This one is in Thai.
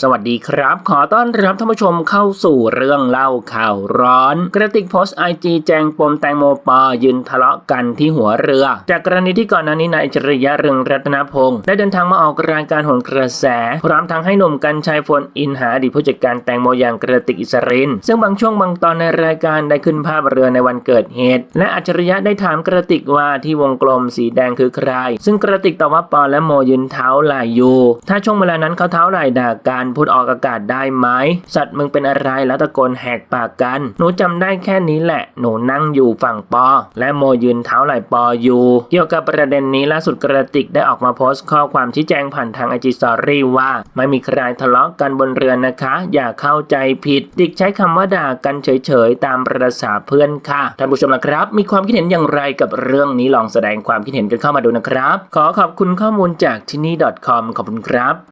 สวัสดีครับ ขอต้อนรับท่านผู้ชมเข้าสู่เรื่องเล่าข่าวร้อน กระติกโพสต์ไอจีแจงปมแตงโมปอยืนทะเลาะกันที่หัวเรือ จากกรณีที่ก่อนหน้านี้นายจริยะเรืองรัตนพงศ์ได้เดินทางมาออกรายการหนกระแส พร้อมทั้งให้หนุ่มกัญชัยฟนอินหาอดีผู้จัดการแตงโมอย่างกระติกอิสริน ซึ่งบางช่วงบางตอนในรายการได้ขึ้นภาพเรือในวันเกิดเหตุ และอัจฉริยะได้ถามกระติกว่าที่วงกลมสีแดงคือใคร ซึ่งกระติกตอบว่าปอและโมยืนเท้าไหลอยู่ ถ้าช่วงเวลานั้นเขาเท้าไหลด่ากันพูดออกอากาศได้ไหมสัตว์มึงเป็นอะไรแล้วตะโกนแหกปากกัน หนูจำได้แค่นี้แหละ หนูนั่งอยู่ฝั่งปอ และโมยืนเท้าไหลปออยู่ เกี่ยวกับประเด็นนี้ล่าสุดกระติกได้ออกมาโพสต์ข้อความชี้แจงผ่านทางไอจีสตอรี่ว่า ไม่มีใครทะเลาะกันบนเรือนะคะ อย่าเข้าใจผิดดิกใช้คำว่าด่ากันเฉยๆ ตามประษาเพื่อนค่ะท่านผู้ชมนะครับ มีความคิดเห็นอย่างไรกับเรื่องนี้ลองแสดงความคิดเห็นกันเข้ามาดูนะครับ ขอขอบคุณข้อมูลจากที่นี่ .com ขอบคุณครับ